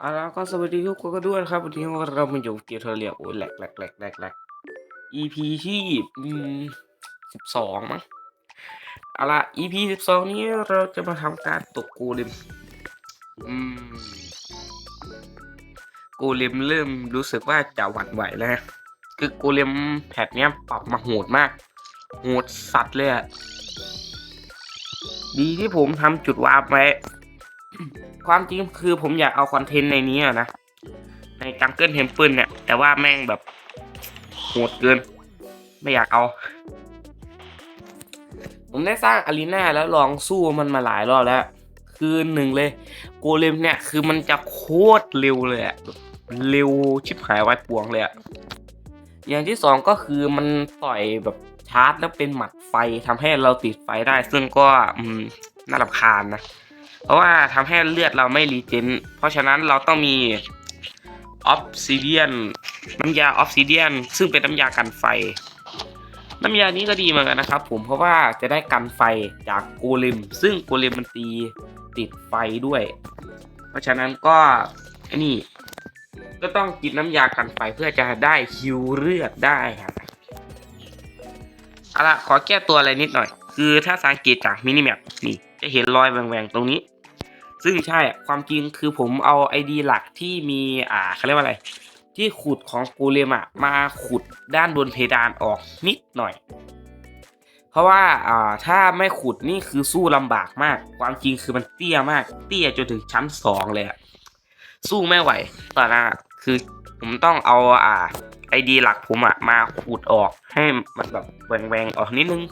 เอาล้วก็สวัสดีทุกคนกันด้วยนะครับวันนี้เรามาอยู่เกียร์เทเรียโอ้ยแหลกแหลกแหลกแหลกแหลก EP ที่อืมสิบสองมั้งเอาละ EP สิบสองนี้เราจะมาทำการตกโกเลมอืมโกเลมเริ่มรู้สึกว่าจะหวั่นไหวแล้วนะคือโกเลมแพทเนี้ยปรับมาโหดมากโหดสัตว์เลยอะดีที่ผมทำจุดวาร์ปไว้ ความจริงคือผมอยากเอาคอนเทนต์ในนี้นะ ในจังเกิลเทมเพิลเนี่ย แต่ว่าแม่งแบบโหดเกิน ไม่อยากเอา ผมได้สร้างอารีนาแล้วลองสู้มันมาหลายรอบแล้ว คือหนึ่งเลยโกเลมเนี่ย คือมันจะโคตรเร็วเลยอะเร็วชิบหายไว้ปวงเลยอะอย่างที่สองก็คือมันต่อยแบบชาร์จแล้วเป็นหมัดไฟทำให้เราติดไฟได้ ซึ่งก็น่ารำคาญนะ เพราะว่าทำให้เลือดเราไม่รีเจนเพราะฉะนั้นเราต้องมีออฟซิเดียนน้ำยาออฟซิเดียนซึ่งเป็นน้ำยากันไฟ น้ำยานี้ก็ดีเหมือนกันนะครับ ผมเพราะว่าจะได้กันไฟจากโกเลมซึ่งโกเลมมันตีติดไฟด้วย เพราะฉะนั้นก็ไอ้นี่ก็ต้องกินน้ำยากันไฟเพื่อจะได้ฮิวเลือดได้ครับเอาละขอแก้ตัวอะไรนิดหน่อย คือถ้าสังเกตจากมินิแมปนี่ จะเห็นรอยแหว่งๆตรงนี้ ซึ่งใช่ความจริงคือผมเอาไอดีหลักที่มีอ่าเขาเรียกว่าอะไร ที่ขุดของกูเลมอะมาขุดด้านบนเพดานออกนิดหน่อย เพราะว่าอ่าถ้าไม่ขุดนี่คือสู้ลำบากมาก ความจริงคือมันเตี้ยมาก เตี้ยจนถึงชั้นสองเลยอะสู้ไม่ไหวตอนนั้นคือผมต้องเอาอ่าไอดีหลักผมอะมาขุดออกให้มันแบบแหวงๆออกนิดนึง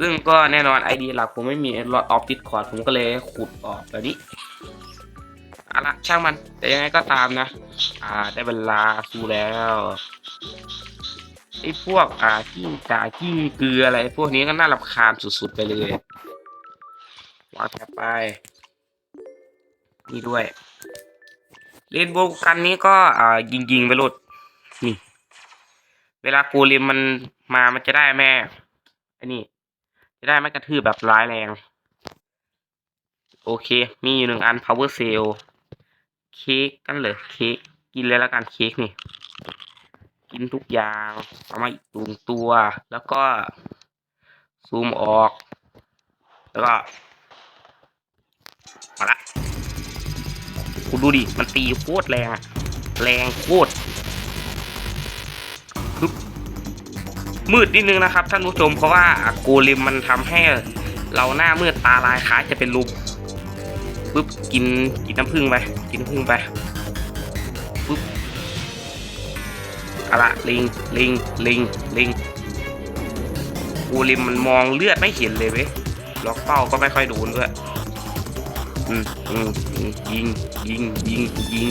ซึ่งก็แน่นอนไอดีหลักผมไม่มีลอตออฟติดคอร์ดผมก็เลยขุดออกแบบนี้อาละช่างมัน แต่ยังไงก็ตามนะ อ่า ได้เวลาสู้แล้วไอ้พวกอ่ากิ้งก่ากิ้งเกลืออะไร พวกนี้ก็น่ารำคาญสุดๆไปเลยวางแถบไป นี่ด้วยเล่นโบว์กันนี้ก็อ่ายิงๆไปโลดนี่ เวลากูริมมันมามันจะได้แม่ไอ้นี่ จะได้ไม่กระทืบแบบร้ายแรง โอเค มีอยู่หนึ่งอัน power cell เค้กกันเลยเค้กกินเลยแล้วกันเค้กนี่ กินทุกอย่างเอามาอีกตุงตัว แล้วก็ ซูมออก แล้วก็มาละคุณดูดิ มันตีโคตรแรง แรงโคตรฮึบ มืดนิดนึงนะครับท่านผู้ชมเพราะว่าโกเลมมันทำให้เราหน้ามืดตาลายคล้ายจะเป็นลุมปุ๊บกินกินน้ำผึ้งไปกินน้ำผึ้งไปปุ๊บอาละลิงลิงลิงลิงโกเลมมันมองเลือดไม่เห็นเลยเว้ยล็อกเป้าก็ไม่ค่อยโดนด้วยอืมอืมยิงยิงยิงยิง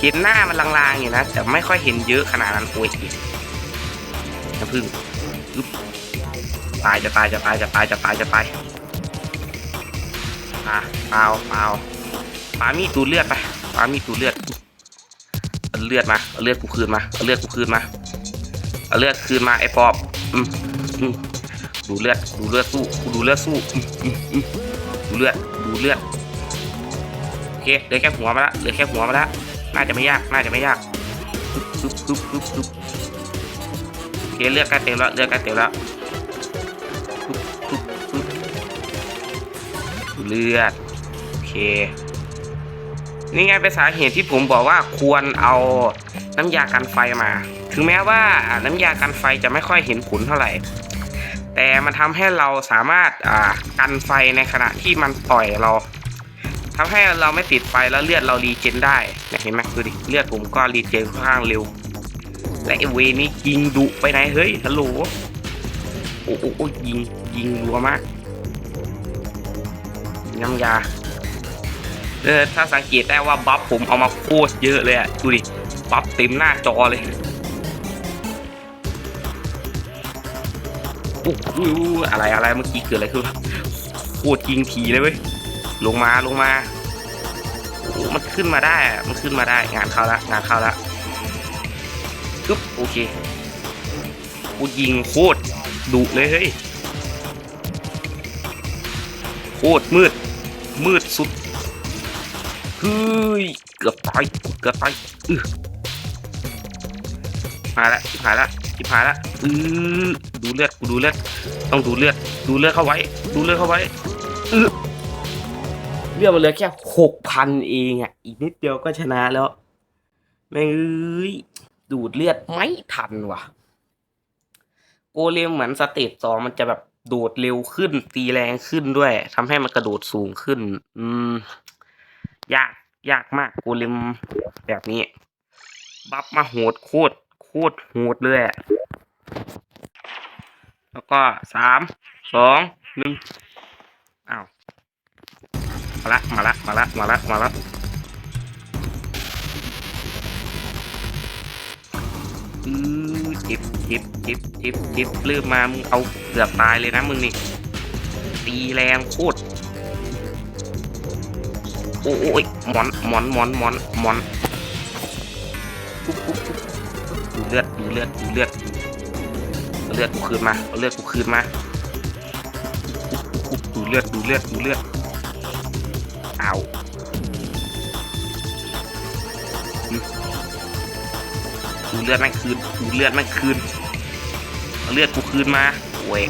เห็นหน้ามันลางๆอยู่นะแต่ไม่ค่อยเห็นเยอะขนาดนั้นโอ้ยน้ำพึ่งตายจะตายจะตายจะตายจะตายจะตายอะเปล่าเปล่าปามีดูเลือดไปปามีดูเลือดเอาเลือดมาเอาเลือดกูคืนมาเอาเลือดกูคืนมาเอาเลือดคืนมาไอ้ปอบอืมอืมดูเลือดดูเลือดสู้กูดูเลือดสู้อืมอืมอืมดูเลือดดูเลือดโอเคเหลือแค่หัวมาละเหลือแค่หัวมาละ น่าจะไม่ยาก น่าจะไม่ยากโอเคเลือกใกล้เต็มแล้วเลือกใกล้เต็มแล้วเลือดโอเคนี่ไงเป็นสาเหตุที่ผมบอกว่าควรเอาน้ำยากันไฟมา ถึงแม้ว่าน้ำยากันไฟจะไม่ค่อยเห็นผลเท่าไหร่ แต่มันทำให้เราสามารถกันไฟในขณะที่มันต่อยเรา ทำให้เราไม่ติดไฟแล้วเลือดเรารีเจนได้เห็นไหมดูดิเลือดผมก็รีเจนค่อนข้างเร็ว และไอเวนี่ยิงดุไปไหนเฮ้ยฮัลโหลโอ้โอ้โอยิงยิงรัวมากน้ำยาเออถ้าสังเกตได้ว่าบัฟผมเอามาโคตรเยอะเลยอะดูดิบัฟเต็มหน้าจอเลยโอ้อะไรอะไรเมื่อกี้เกิดอะไรขึ้นโคตรยิงทีเลยเว้ย ลงมาลงมาโอ้มันขึ้นมาได้มันขึ้นมาได้งานเข้าละงานเข้าละปึ๊บโอเคกูยิงโคตรดุเลยเฮ้ยโคตรมืด มืดสุดเฮ้ยเกือบตายเกือบตายอื้อมาละชิบหายละชิบหายละอือดูเลือดกูดูเลือดต้องดูเลือด ดูเลือดเข้าไว้ ดูเลือดเข้าไว้อื้อ เลือดมันเหลือแค่หกพันเองอะ อีกนิดเดียวก็ชนะแล้วแม่งเอ้ยดูดเลือดไม่ทันว่ะ โกเลมเหมือนสเตจสองมันจะแบบโดดเร็วขึ้น ตีแรงขึ้นด้วยทำให้มันกระโดดสูงขึ้น อืม ยากยากมากโกเลมแบบนี้ บัฟมาโหดโคตรโคตรโหดเลยอะแล้วก็สามสองหนึ่งอ้าว มาละมาละมาละมาละมาละอือจ็บจ็บจ็บจ็บจ็บเริ่มมามึงเอาเกือบตายเลยนะมึงนี่ตีแรงโคตรโอ้ยหมอนหมอนหมอนหมอนหมอนดูเลือดดูเลือดดูเลือดเลือดกูคืนมาเลือดกูคืนมาดูเลือดดูเลือดดูเลือด เอาอืมดูเลือดแม่งคืนดูเลือดแม่งคืนเอาเลือดกูคืนมาโว้ย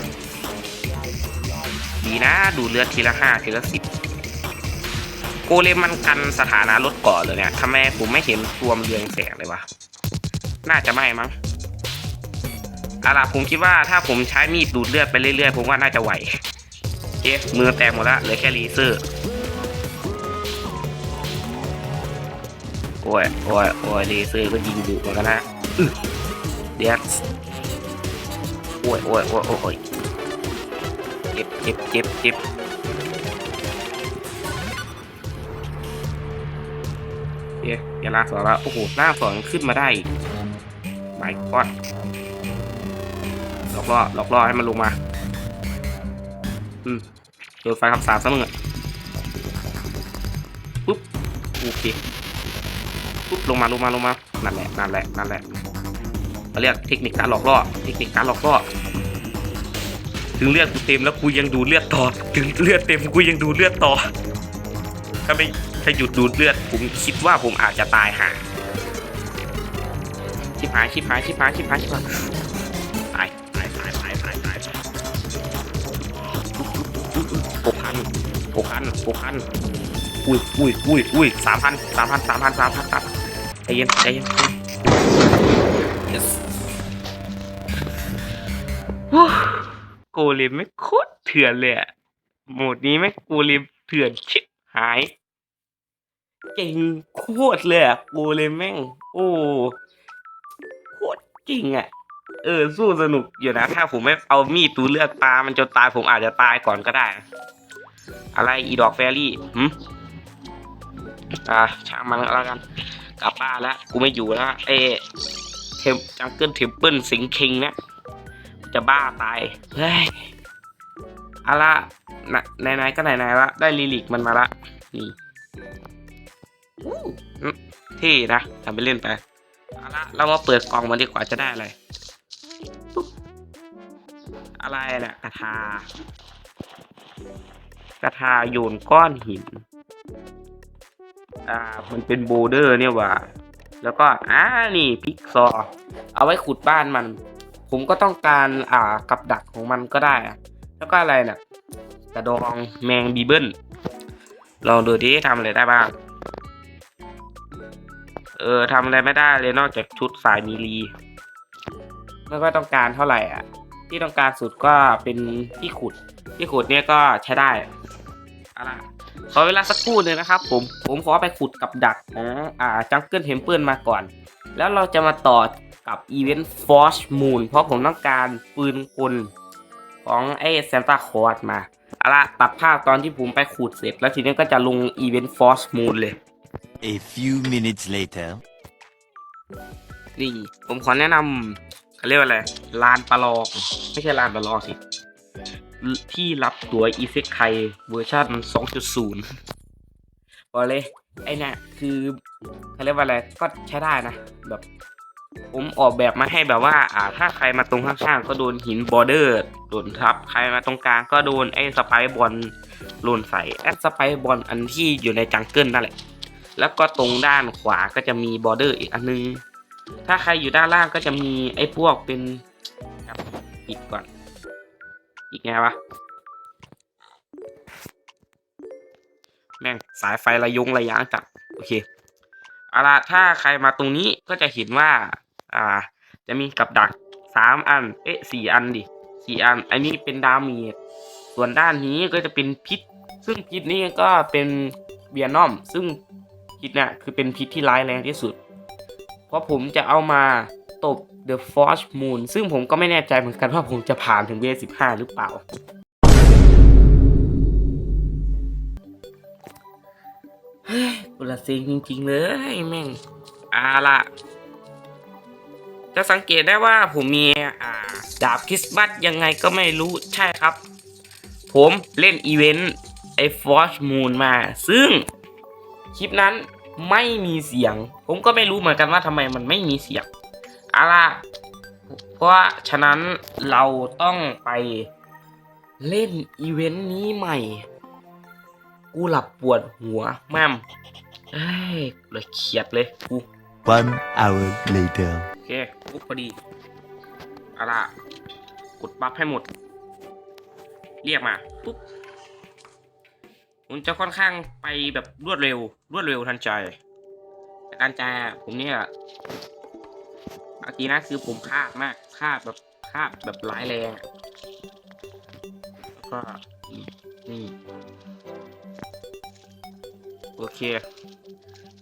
ดีนะดูเลือดทีละห้าทีละสิบโกเลมมันกันสถานะรถเกาะเลยเนี่ยทำไมผมไม่เห็นตัวมเรืองแสงเลยวะ น่าจะไม่มั้งอาล่ะผมคิดว่าถ้าผมใช้มีดดูดเลือดไปเรื่อยๆ ผมว่าน่าจะไหวโอเคมือแตกหมดละเหลือแค่รีเซอร์ โอ้ยโอ้ยโอ้ยรีเซอร์ก็ยิงดุเหมือนกันนะอื้อเดียวโอ้ยโอ้ยโอ้ยโอ้ยเจ็บเจ็บเจ็บเจ็บเอ๊ะอย่าลาสอนแล้วโอ้โหหน้าสอนขึ้นมาได้หมายก้อนหลอกล่อหลอกล่อให้มันลงมา อืมโดนไฟคำสาปซะมึงอะปุ๊บโอเค ปุ๊บลงมาลงมาลงมา นั่นแหละนั่นแหละนั่นแหละเขาเรียกเทคนิคการหลอกล่อ เทคนิคการหลอกล่อ ถึงเลือดกูเต็มแล้วกูยังดูเลือดต่อ ถึงเลือดเต็มกูยังดูเลือดต่อ ถ้าไม่ถ้าหยุดดูเลือดผมคิดว่าผมอาจจะตายห่าชิบหายชิบหายชิบหายชิบหายชิบหายตายตายตายตายตายตายหกพันหกพันหกพันอุ้ยอุ้ยอุ้ยอุ้ยสามพันสามพันสามพันสามพันสามพัน ใจเย็นใจเย็น yes โกเลมไม่โคตรเถื่อนเลยอะโหมดนี้ไม่โกเลมเถื่อนชิบหาย เก่งโคตรเลยอะโกเลมแม่ง โอ้โคตรเก่งอะเออสู้สนุกอยู่นะ ถ้าผมไม่เอามีดตูเลือดปลามันจนตายผมอาจจะตายก่อนก็ได้ อะไรอีดอกแฟรี่หืมอ่าช่างมันแล้วกัน กลับบ้านแล้วกูไม่อยู่แล้วเอเทมจังเกิลเทมเปิลสิงคิงเนี่ยจะบ้าตายเฮ้ยอาละนะไหนๆก็ไหนๆละได้ลิลิกมันมาละนี่เท่นะทำไปเล่นไปเอาละเรามาเปิดกล่องมันดีกว่าจะได้อะไรอะไรนี่ยกระทากระทาโยนก้อนหิน อ่า มันเป็นโบเดอร์เนี่ยว่ะแล้วก็อ่านี่พิกซอเอาไว้ขุดบ้านมัน ผมก็ต้องการอ่ากับดักของมันก็ได้อะแล้วก็อะไรเนี่ยกระดองแมงบีเบิลลองดูดิทำอะไรได้บ้าง เออทำอะไรไม่ได้เลยนอกจากชุดสายมีรีไม่ค่อยต้องการเท่าไหร่อะ ที่ต้องการสุดก็เป็นที่ขุด ที่ขุดเนี่ยก็ใช้ได้อาล่ะ ขอเวลาสักครู่หนึ่งนะครับ ผมผมขอไปขุดกับดักของอ่าจังเกิลเทมเพิลมาก่อน แล้วเราจะมาต่อกับอีเวนต์ฟอร์ชมูนเพราะผมต้องการปืนกลของไอ้ซานตาคอร์สมาเอาล่ะตัดภาพตอนที่ผมไปขุดเสร็จ แล้วทีนี้ก็จะลงอีเวนต์ฟอร์ชมูนเลย A few minutes later. นี่ ผมขอแนะนำเขาเรียกว่าอะไรลานประลอง ไม่ใช่ลานประลองสิ ที่รับตัวอีเซคไคเวอร์ชัน2.0บอกเลยไอ้เนี่ยคือเขาเรียกว่าอะไรก็ใช้ได้นะ แบบ ผมออกแบบมาให้แบบว่า อ่า ถ้าใครมาตรงข้างๆก็โดนหินบอร์เดอร์โดนทับ ใครมาตรงกลางก็โดนไอ้สไปบอลโลนใส่แอดสไปบอลอันที่อยู่ในจังเกิลนั่นแหละ แล้วก็ตรงด้านขวาก็จะมีบอร์เดอร์อีกอันนึง ถ้าใครอยู่ด้านล่างก็จะมีไอ้พวกเป็นครับอีกก่อน อีกไงวะ แม่งสายไฟระยงระยางจัดโอเคเอาละถ้าใครมาตรงนี้ก็จะเห็นว่า อ่า จะมีกับดักสามอัน เอ๊ะสี่อันดิสี่อัน อันนี้เป็นดาเมจส่วนด้านนี้ก็จะเป็นพิษ ซึ่งพิษนี่ก็เป็นเบียนอม ซึ่งพิษเนี่ยคือเป็นพิษที่ร้ายแรงที่สุด เพราะผมจะเอามาตบ The Force Moon ซึ่งผมก็ไม่แน่ใจเหมือนกันว่าผมจะผ่านถึงเวสิบห้าหรือเปล่า เฮ้ยกุละเซ็งจริง ๆ เลยแม่งอาละจะสังเกตได้ว่าผมมีอ่าดาบคริสต์มาสยังไงก็ไม่รู้ใช่ครับ ผมเล่นอีเวนต์ไอ้ Force Moon มา ซึ่งคลิปนั้นไม่มีเสียง ผมก็ไม่รู้เหมือนกันว่าทำไมมันไม่มีเสียง เอาล่ะเพราะฉะนั้นเราต้องไปเล่นอีเวนต์นี้ใหม่ กูหลับปวดหัวแม่มเอ้ยกูเลยเขียดเลยกู One hour later. โอเคปุ๊บพอดีเอาล่ะกดบัฟให้หมด เรียกมาปุ๊บมันจะค่อนข้างไปแบบรวดเร็ว รวดเร็วทันใจแต่การใจอะผมเนี่ย เอาจริงนะคือผมคาดมากคาดแบบคาดแบบร้ายแรงก็นี่โอเค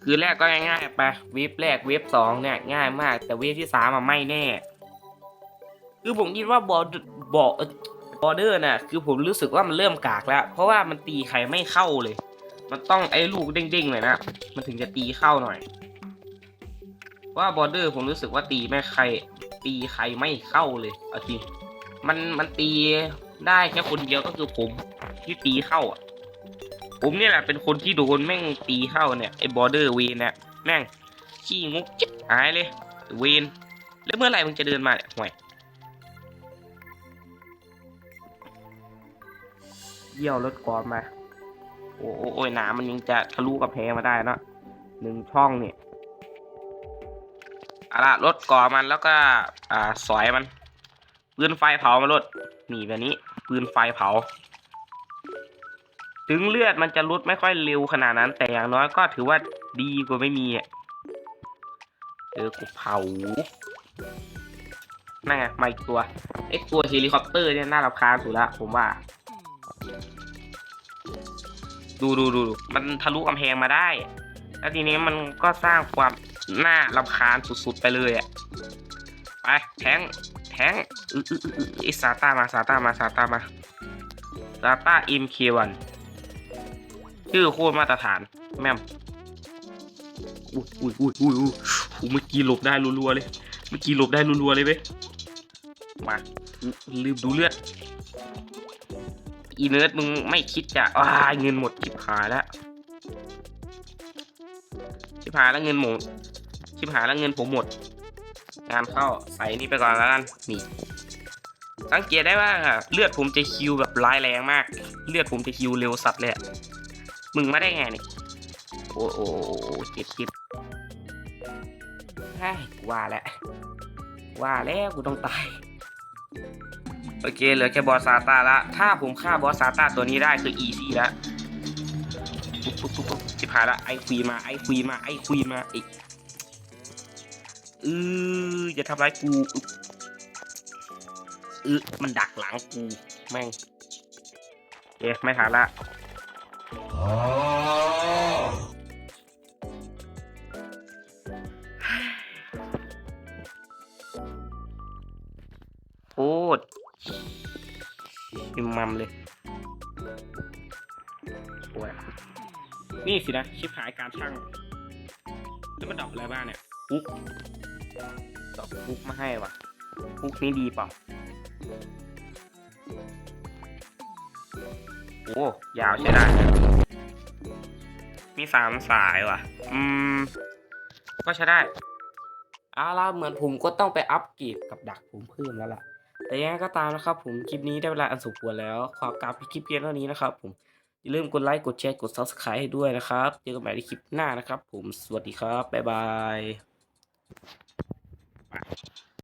คือแรกก็ง่ายๆไปเว็บแรกเว็บสองเนี่ยง่ายมาก แต่เว็บที่สามอะไม่แน่ คือผมคิดว่าบอดบอบอเดอร์น่ะ คือผมรู้สึกว่ามันเริ่มกากแล้ว เพราะว่ามันตีใครไม่เข้าเลย มันต้องไอ้ลูกเด้งๆเลยนะมันถึงจะตีเข้าหน่อย ว่าบอเดอร์ผมรู้สึกว่าตีไม่ใคร ตีใครไม่เข้าเลยเอาจริงมันมันตีได้แค่คนเดียวก็คือผมที่ตีเข้าอะ ผมเนี่ยแหละเป็นคนที่โดนแม่งตีเข้าเนี่ยไอ้บอร์เดอร์เวนเนี่ยแม่งขี้งกจิ๊บหายเลยเวนแล้วเมื่อไหร่มึงจะเดินมาเนี่ยห่วยเยี่ยวรถกอนมา โอ้โอ้โอ้ยหนามันยังจะทะลุกับแพมาได้เนะหนึ่งช่องเนี่ย เอาละรถก่อมันแล้วก็ อ่าสอยมันปืนไฟเผามารถนี่แบบนี้ปืนไฟเผา ถึงเลือดมันจะลดไม่ค่อยเร็วขนาดนั้น แต่อย่างน้อยก็ถือว่าดีกว่าไม่มีอะเออกูเผานั่นไงมาอีกตัวไอ้ตัวเฮลิคอปเตอร์เนี่ยน่ารำคาญสุดละผมว่า ดูดูดูดูมันทะลุกำแพงมาได้ แล้วทีนี้มันก็สร้างความ หน่ารำคาญสุดๆไปเลยอะไปแทงแทงอืออืออือไอซาต้ามาซาต้ามาซาต้ามาซาต้าอิมเควันชื่อโคตรมาตรฐานแม่มอุ้ยอุ้ยอุ้ยอุ้ยอุ้ยอุ้ยเมื่อกี้หลบได้รัวๆเลย เมื่อกี้หลบได้รัวๆเลยเว้ยมาลืมดูเลือด อีเนิร์ดมึงไม่คิดจะอ้าเงินหมดชิบหายแล้วชิบหายแล้วเงินหมด ชิบหายแล้วเงินผมหมด งานเข้าใส่นี่ไปก่อนแล้วกันนี่สังเกตได้ว่าเลือดผมจะคิวแบบร้ายแรงมาก เลือดผมจะคิวเร็วสัตว์เลยมึงมาได้ไงนี่โอ้โอ้โอ้โอ้เจ็บเจ็บใช่ว่าแล้วว่าแล้วกูต้องตาย โอเคเหลือแค่บอสซาตาละ ถ้าผมฆ่าบอสซาตาตัวนี้ได้คืออีซี่ล้วปุ๊บปุ๊บปุ๊บสิบหายละไอควีมาไอควีมาไอควีมาไอ เอออย่าทำร้ายกูเออมันดักหลังกูแม่งโอเคไม่ทันละโคตรอิมมัมเลยโอ้ยนี่สินะ ชิปหายการช่างแล้วมันดอกอะไรบ้างเนี่ยปุ๊ กดอกปุ๊กมาให้ว่ะปุ๊กนี้ดีเปล่าโอ้ยาวใช่ได้ มีสามสายว่ะ อืม ก็ใช้ได้เอาล่ะเหมือนผมก็ต้องไปอัปเกรดกับดักผมเพิ่มแล้วล่ะ แต่ยังไงก็ตามนะครับ ผมคลิปนี้ได้เวลาอันสมควรแล้ว ขอกราบคลิปเพียงเท่านี้นะครับ ผมอย่าลืมกดไลค์กดแชร์กด Subscribe ให้ด้วยนะครับ เจอกันใหม่ในคลิปหน้านะครับ ผมสวัสดีครับ บ๊ายบาย fast